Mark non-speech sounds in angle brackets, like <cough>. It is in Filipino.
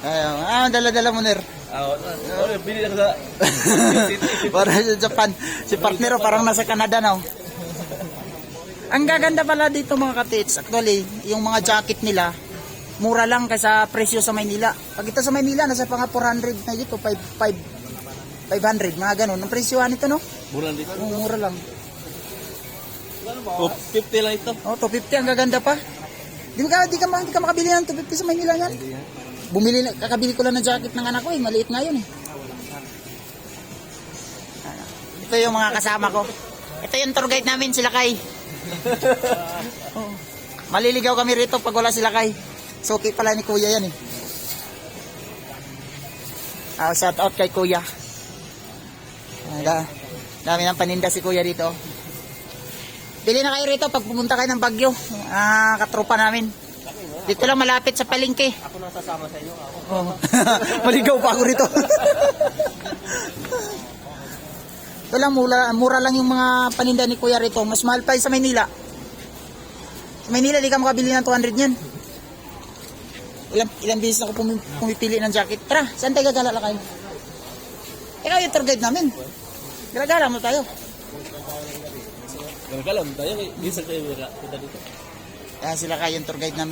Ayaw. Ah, dala-dala mo, Ner. Ah, oh, bili lang sa... <laughs> Para sa Japan. Si partner, oh, parang nasa Canada na. oh. Ang gaganda pala dito mga katits, actually, yung mga jacket nila, mura lang kaysa presyo sa Maynila. Pag ito sa Maynila, nasa pang 400 na dito, 5, 5, 500, mga ganun. Ang presyohan nito, no? Mura dito. Oh, mura lang. Oh, 50 lang ito. Oh, 250 ang gaganda pa. Di ka di ka di ka makabili ng 250 sa Maynila yan. Bumili na, kakabili ko lang ng jacket ng anak ko eh, maliit nga yun eh. Ito yung mga kasama ko. Ito yung tour guide namin, sila Kay. <laughs> oh. Maliligaw kami rito pag wala sila Kay. Suki pala ni Kuya yan eh. Ah, shout out kay Kuya. Da, dami ng paninda si Kuya dito. Bili na kayo rito pag pumunta kayo ng Bagyo. Ah, katropa namin. Dito lang malapit sa palengke. Ako nang sasama sa inyo. Ako. Oh. <laughs> Maligaw pa ako rito. <laughs> Ito lang, mura, mura lang yung mga paninda ni Kuya rito. Mas mahal pa sa Maynila. Sa Maynila, di ka makabili ng 200 yan. Ilang, ilang beses ako pumi- pumipili ng jacket. Tara, saan tayo gagala kayo? Ikaw yung tour guide namin. Gala-gala mo tayo. Gagalam tayo. Minsan kayo wala. Punta dito. Kaya sila kayo yung tour guide namin.